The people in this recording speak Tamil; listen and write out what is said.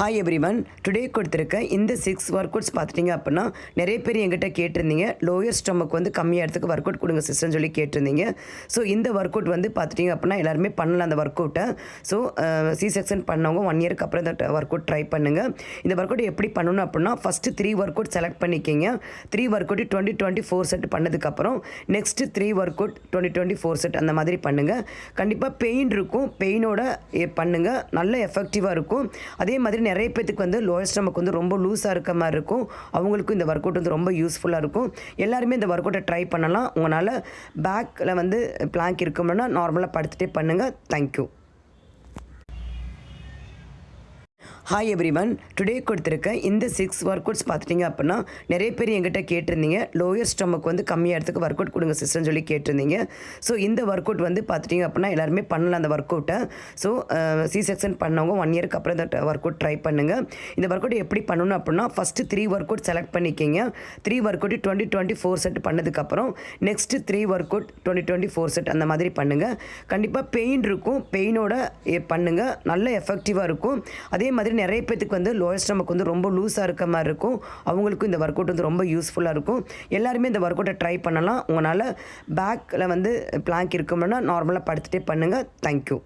ஹாய் எவ்ரிவன் டுடே கொடுத்துருக்க இந்த சிக்ஸ் ஒர்க் அவுட்ஸ் பார்த்துட்டிங்க அப்படின்னா நிறைய பேர் எங்கிட்ட கேட்டிருந்தீங்க. லோயர் ஸ்டொமக் வந்து கம்மியாகிறதுக்கு ஒர்க் அவுட் கொடுங்க சிஸ்டர்னு சொல்லி கேட்டிருந்தீங்க. ஸோ இந்த ஒர்க் அவுட் வந்து பார்த்துட்டிங்க அப்படின்னா எல்லாருமே பண்ணலாம் அந்த ஒர்க் அவுட்டை ஸோ சி செக்ஷன் பண்ணவங்க ஒன் இயருக்கு அப்புறம் இந்த ஒர்க் அவுட் ட்ரை பண்ணுங்கள் இந்த ஒர்க் அவுட் எப்படி பண்ணணும் அப்படின்னா first three work out select பண்ணிக்கிங்க. Three workout twenty twenty four set பண்ணதுக்கப்புறம் next three workout twenty twenty four set அந்த மாதிரி பண்ணுங்கள் கண்டிப்பாக பெயின் இருக்கும். பெயினோட பண்ணுங்கள் நல்ல எஃபெக்டிவாக இருக்கும். அதே மாதிரி நிறைய பேத்துக்கு வந்து லோயர் ஸ்டமக் வந்து ரொம்ப லூஸாக இருக்க மாதிரி இருக்கும். அவங்களுக்கும் இந்த ஒர்க் அவுட் வந்து ரொம்ப யூஸ்ஃபுல்லாக இருக்கும். எல்லாருமே இந்த ஒர்க் அவுட்டை ட்ரை பண்ணலாம். உங்களால் பேக்கில் வந்து பிளாங்க் இருக்கணும்னா நார்மலாக படுத்துகிட்டே பண்ணுங்கள் thank you hi everyone today கொடுத்துருக்க இந்த சிக்ஸ் ஒர்க் அவுட்ஸ் பார்த்துட்டிங்க அப்படின்னா நிறைய பேர் எங்கிட்ட கேட்டிருந்தீங்க. லோயர் ஸ்டொமக் வந்து கம்மியாக இடத்துக்கு ஒர்க் அவுட் கொடுங்க சிஸ்டர்னு சொல்லி கேட்டிருந்தீங்க. ஸோ இந்த ஒர்க் அவுட் வந்து பார்த்துட்டிங்க அப்படின்னா எல்லாருமே பண்ணலாம் அந்த ஒர்க் அவுட்டை ஸோ சி செக்ஷன் பண்ணவங்க ஒன் இயருக்கு அப்புறம் இந்த ஒர்க் அவுட் ட்ரை பண்ணுங்கள் இந்த ஒர்க் அவுட் எப்படி பண்ணணும் அப்படின்னா first three work out select பண்ணிக்கிங்க. Three workout twenty twenty four set பண்ணதுக்கப்புறம் next three workout twenty twenty four set அந்த மாதிரி பண்ணுங்கள் கண்டிப்பாக பெயின் இருக்கும். பெயினோட பண்ணுங்கள் நல்ல எஃபெக்டிவாக இருக்கும். அதே மாதிரி நிறைய பேத்துக்கு வந்து லோயர் ஸ்டமக் வந்து ரொம்ப லூஸாக இருக்க மாதிரி இருக்கும். அவங்களுக்கும் இந்த ஒர்க் அவுட் வந்து ரொம்ப யூஸ்ஃபுல்லாக இருக்கும். எல்லாருமே இந்த ஒர்க் அவுட்டை ட்ரை பண்ணலாம். உங்களால் பேக்கில் வந்து பிளாங்க் இருக்கணும்னா நார்மலாக படுத்துகிட்டே பண்ணுங்கள் தேங்க்யூ